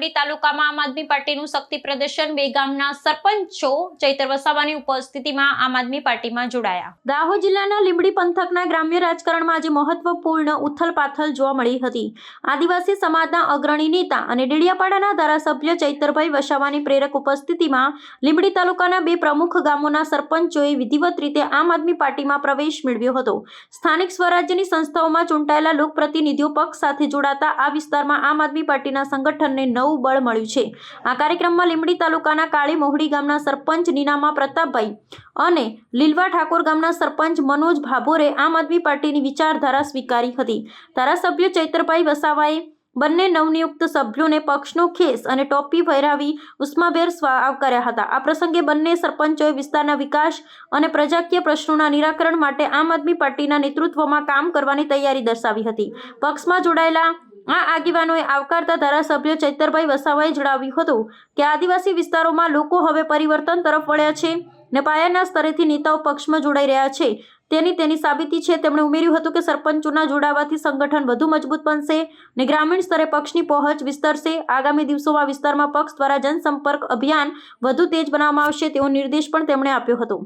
લીંબડી તાલુકામાં આમ આદમી પાર્ટીનું શક્તિ પ્રદર્શન, બે ગામના સરપંચો ચૈતર વસાવાની ઉપસ્થિતિમાં આમ આદમી પાર્ટીમાં જોડાયા. દાહોદ જિલ્લાના લીંબડી પંથકના ગ્રામ્ય રાજકારણમાં આજે મહત્વપૂર્ણ ઉથલપાથલ જોવા મળી હતી. આદિવાસી સમાજના અગ્રણી નેતા અને ડેડિયાપાડાના ધારાસભ્ય ચૈતરભાઈ વસાવાની પ્રેરક ઉપસ્થિતિમાં લીંબડી તાલુકાના બે પ્રમુખ ગામોના સરપંચોએ વિધિવત રીતે આમ આદમી પાર્ટીમાં પ્રવેશ મેળવ્યો હતો. સ્થાનિક સ્વરાજ્યની સંસ્થાઓમાં ચૂંટાયેલા લોકપ્રતિનિધિઓ પક્ષ સાથે જોડાતા આ વિસ્તારમાં આમ આદમી પાર્ટીના સંગઠનને નવું બળ મળ્યું છે. આ કાર્યક્રમમાં લીંબડી તાલુકાના કાળી મોહડી ગામના સરપંચ નીનામા પ્રતાપભાઈ અને લીલવા ઠાકોર ગામના સરપંચ મનોજ ભાભોરે આમ આદમી પાર્ટીની વિચારધારા સ્વીકારી હતી. ધારાસભ્ય ચૈત્રભાઈ વસાવાએ બંને નવનિયુક્ત સભ્યોને પક્ષનો ખેસ અને ટોપી પહેરાવી ઉષ્માભેર આવકાર્યા હતા. આ પ્રસંગે બંને સરપંચોએ વિસ્તારના વિકાસ અને પ્રજાકીય પ્રશ્નોના નિરાકરણ માટે આમ આદમી પાર્ટીના નેતૃત્વમાં કામ કરવાની તૈયારી દર્શાવી હતી. પક્ષમાં જોડાયેલા આ આગેવાનોએ આવકારતા ધારાસભ્ય ચૈતરભાઈ વસાવાએ જણાવ્યું હતું કે આદિવાસી વિસ્તારોમાં લોકો હવે પરિવર્તન તરફ વળ્યા છે ને પાયાના સ્તરેથી નેતાઓ પક્ષમાં જોડાઈ રહ્યા છે. તેની તેની સાબિતી છે. તેમણે ઉમેર્યું હતું કે સરપંચોના જોડાવાથી સંગઠન વધુ મજબૂત બનશે ને ગ્રામીણ સ્તરે પક્ષની પહોંચ વિસ્તરશે. આગામી દિવસોમાં વિસ્તારમાં પક્ષ દ્વારા જનસંપર્ક અભિયાન વધુ તેજ બનાવવામાં આવશે તેવો નિર્દેશ પણ તેમણે આપ્યો હતો.